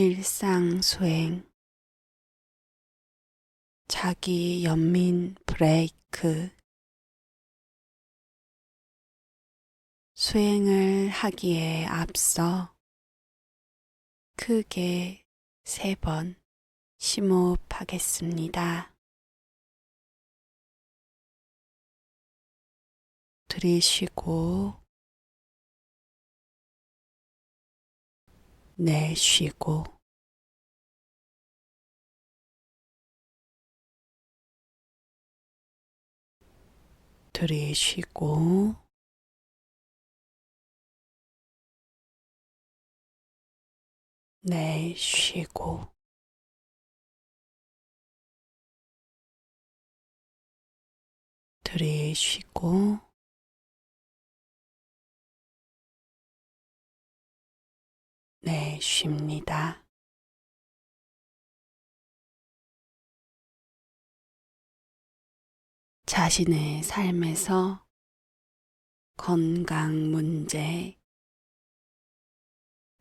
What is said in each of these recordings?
일상 수행 자기 연민 브레이크 수행을 하기에 앞서 크게 세 번 심호흡하겠습니다. 들이쉬고 내쉬고. 들이쉬고. 내쉬고. 들이쉬고 내쉽니다. 자신의 삶에서 건강 문제,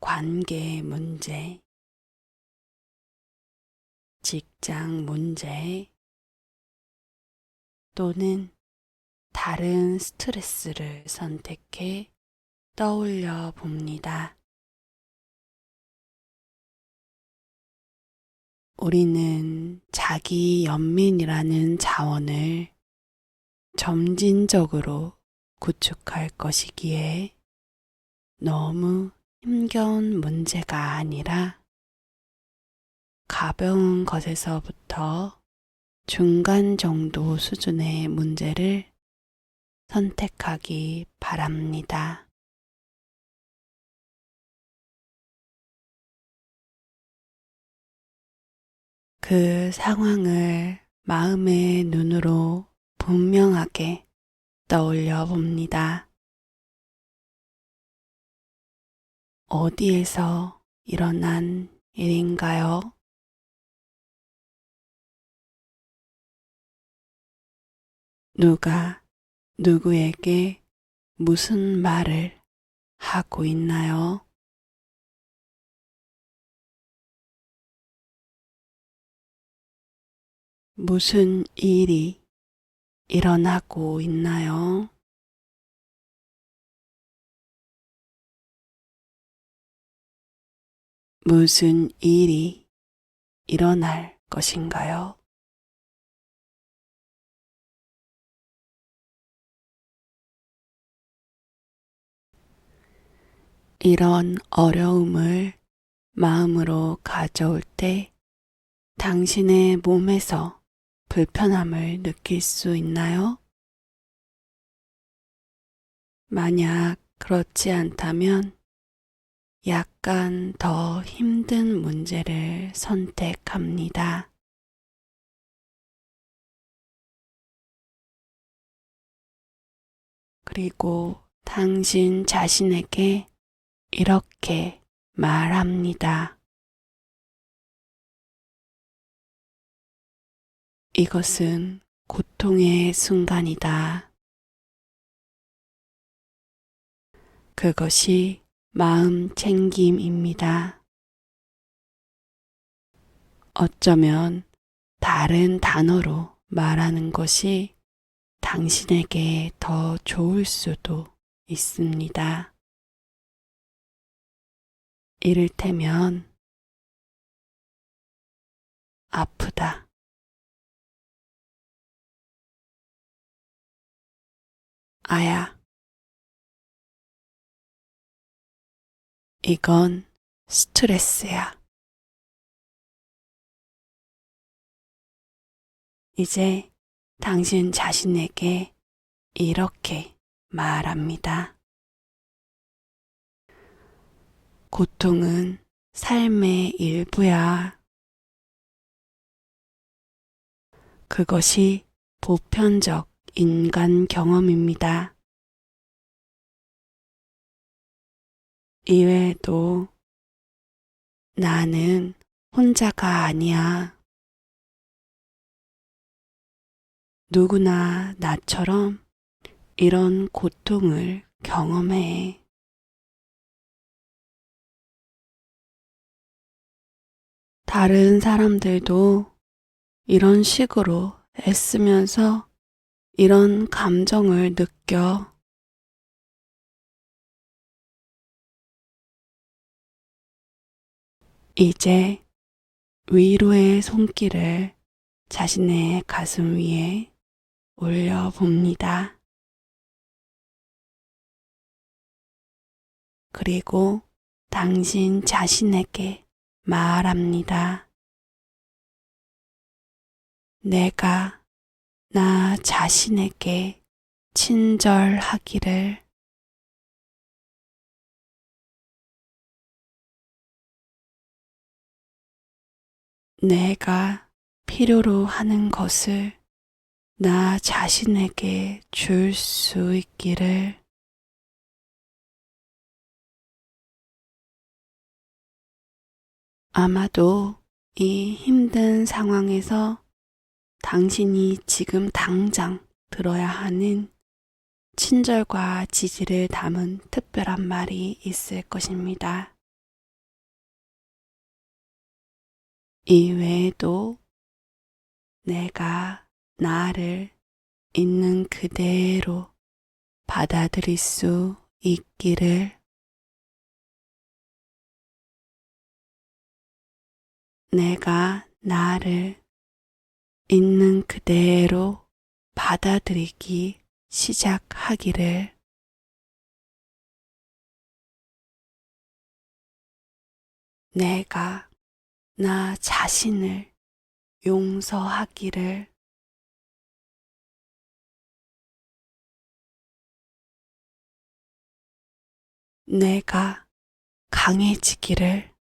관계 문제, 직장 문제 또는 다른 스트레스를 선택해 떠올려 봅니다. 우리는 자기 연민이라는 자원을 점진적으로 구축할 것이기에 너무 힘겨운 문제가 아니라 가벼운 것에서부터 중간 정도 수준의 문제를 선택하기 바랍니다. 그 상황을 마음의 눈으로 분명하게 떠올려 봅니다. 어디에서 일어난 일인가요? 누가 누구에게 무슨 말을 하고 있나요? 무슨 일이 일어나고 있나요? 무슨 일이 일어날 것인가요? 이런 어려움을 마음으로 가져올 때 당신의 몸에서 불편함을 느낄 수 있나요? 만약 그렇지 않다면 약간 더 힘든 문제를 선택합니다. 그리고 당신 자신에게 이렇게 말합니다. 이것은 고통의 순간이다. 그것이 마음 챙김입니다. 어쩌면 다른 단어로 말하는 것이 당신에게 더 좋을 수도 있습니다. 이를테면 아프다. 아야. 이건 스트레스야. 이제 당신 자신에게 이렇게 말합니다. 고통은 삶의 일부야. 그것이 보편적 인간 경험입니다. 이외에도 나는 혼자가 아니야. 누구나 나처럼 이런 고통을 경험해. 다른 사람들도 이런 식으로 애쓰면서 이런 감정을 느껴. 이제 위로의 손길을 자신의 가슴 위에 올려봅니다. 그리고 당신 자신에게 말합니다. 내가 나 자신에게 친절하기를. 내가 필요로 하는 것을 나 자신에게 줄 수 있기를. 아마도 이 힘든 상황에서 당신이 지금 당장 들어야 하는 친절과 지지를 담은 특별한 말이 있을 것입니다. 이 외에도 내가 나를 있는 그대로 받아들일 수 있기를 내가 나를 있는 그대로 받아들이기 시작하기를. 내가 나 자신을 용서하기를. 내가 강해지기를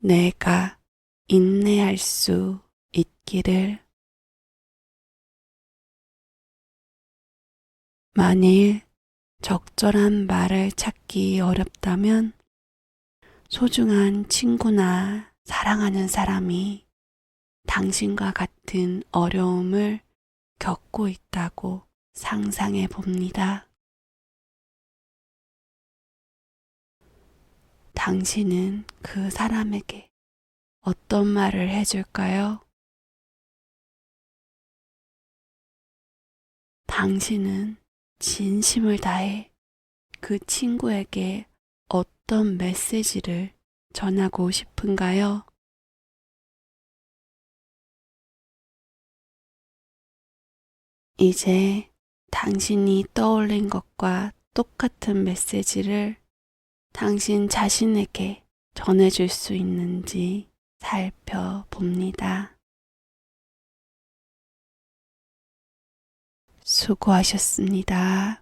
내가 인내할 수 있기를 만일 적절한 말을 찾기 어렵다면 소중한 친구나 사랑하는 사람이 당신과 같은 어려움을 겪고 있다고 상상해 봅니다. 당신은 그 사람에게 어떤 말을 해줄까요? 당신은 진심을 다해 그 친구에게 어떤 메시지를 전하고 싶은가요? 이제 당신이 떠올린 것과 똑같은 메시지를 당신 자신에게 전해줄 수 있는지 살펴봅니다. 수고하셨습니다.